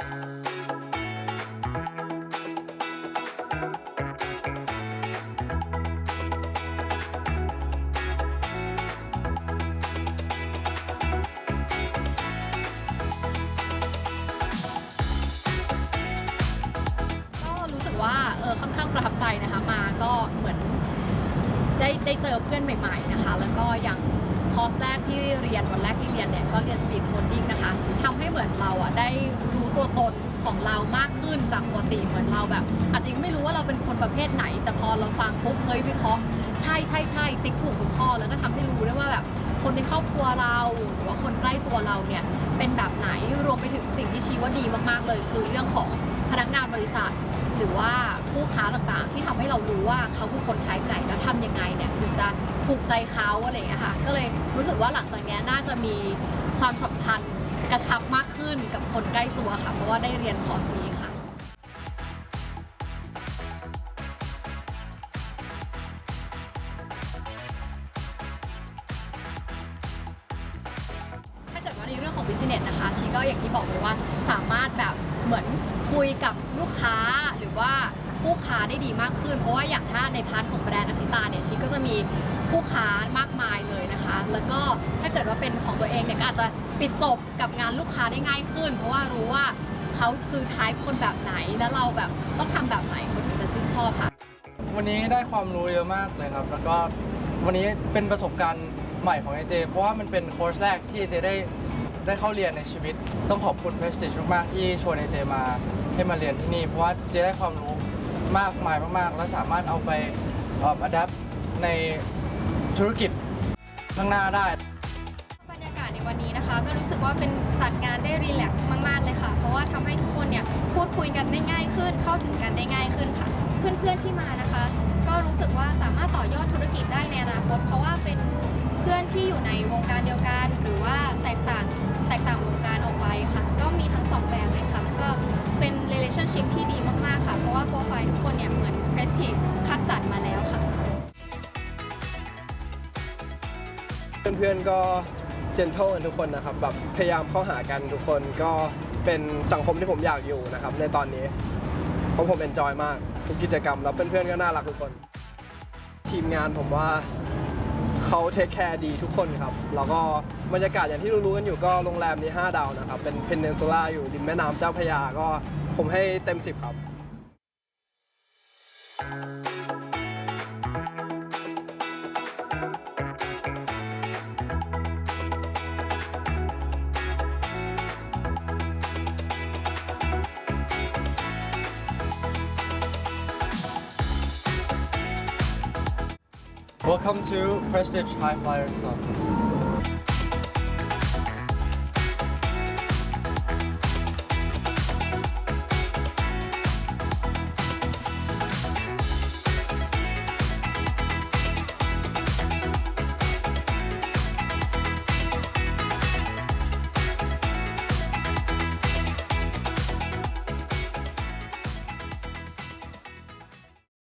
ก็รู้สึกว่าเออค่อนข้างประทับใจนะคะ มาก็เหมือนได้ได้เจอเพื่อนใหม่ ๆ นะคะ แล้วก็อย่าง คอร์สแรกที่เรียนวันแรกที่เรียนเนี่ยก็เรียนสปีดโคดดิ้งนะคะทำให้เหมือนเราอะได้รู้ตัวตนของเรามากขึ้นจากปกติเหมือนเราแบบ อาจจะยังไม่รู้ว่าเราเป็นคนประเภทไหน แต่พอเราฟังปุ๊บเฮ้ยวิเคราะห์ใช่ใช่ใช่ติ๊กถูกทุกข้อแล้วก็ทำใคนในครอบครัวเราหรือว่าคนใกล้ตัวเราเนี่ยเป็นแบบไหนรวมไปถึงสิ่งที่ชี้ว่าดีมากๆเลย คือเรื่องของพนักงานบริษัท หรือว่าผู้ค้าต่างๆ ที่ทำให้เรารู้ว่าเขาคือคนไทป์ไหนแล้วทำยังไงเนี่ยถึงจะถูกใจเขาอะไรอย่างเงี้ยค่ะก็เลยรู้สึกว่าหลังจากนี้น่าจะมีความสัมพันธ์กระชับมากขึ้นกับคนใกล้ตัวค่ะเพราะว่าได้เรียนคอร์สนี้ ในเรื่องของ business นะคะชีก็อย่างที่บอกเลยว่าสามารถแบบเหมือนคุยกับลูกค้าหรือว่าผู้ค้าได้ดีมากขึ้น เพราะว่าอย่างถ้าในพาร์ทของแบรนด์อาชิตาเนี่ยชีก็จะมีผู้ค้ามากมายเลยนะคะ แล้วก็ถ้าเกิดว่าเป็นของตัวเองเนี่ยก็อาจจะปิดจบกับงานลูกค้าได้ง่ายขึ้น เพราะว่ารู้ว่าเขาคือทายคนแบบไหนแล้วเราแบบต้องทำแบบไหนเขาถึงจะชื่นชอบค่ะ วันนี้ได้ความรู้เยอะมากเลยครับ แล้วก็วันนี้เป็นประสบการณ์ใหม่ของเอเจเพราะว่ามันเป็นคอร์สแรกที่เอเจได้ ได้เข้าเรียนในชีวิต ต้องขอบคุณ Prestige มากๆที่ชวนเอเจมาให้มาเรียนที่นี่ เพราะว่าเจได้ความรู้มากมายมากๆ และสามารถเอาไปอัดแอปในธุรกิจข้างหน้าได้ บรรยากาศในวันนี้นะคะ ก็รู้สึกว่าเป็นจัดงานได้รีแลกซ์มากๆเลยค่ะ เพราะว่าทำให้ทุกคนเนี่ยพูดคุยกันได้ง่ายขึ้น เข้าถึงกันได้ง่ายขึ้นค่ะ เพื่อนๆที่มานะคะ ก็รู้สึกว่าสามารถต่อยอด ที่อยู่ในวงการเดียวกัน หรือว่าแตกต่างแตกต่างวงการออกไปค่ะ ก็มีทั้งสองแบบเลยค่ะแล้วก็เป็น relationship ที่ดีมาก ๆ ค่ะ เพราะว่าโปรไฟล์ทุกคนเนี่ยเหมือน prestige คัดสรรมาแล้วค่ะ เพื่อนๆก็เจน t l e กันทุกคนนะครับแบบพยายามเข้าหากันทุกคนก็เป็นสังคมที่ผมอยากอยู่นะครับในตอนนี้เพราะผมเอนจอยมากทุกกิจกรรมแล้วเพื่อนๆก็น่ารักทุกคน ทีมงานผมว่า เขาเทคแคร์ดีทุกคนครับ แล้วก็บรรยากาศอย่างที่รู้ๆกันอยู่ก็โรงแรมนี้ 5 ดาวนะครับ เป็นเพนเนนซูล่าอยู่ริมแม่น้ำเจ้าพระยาก็ผมให้เต็ม 10 ครับ Welcome to Prestige High Flyer Club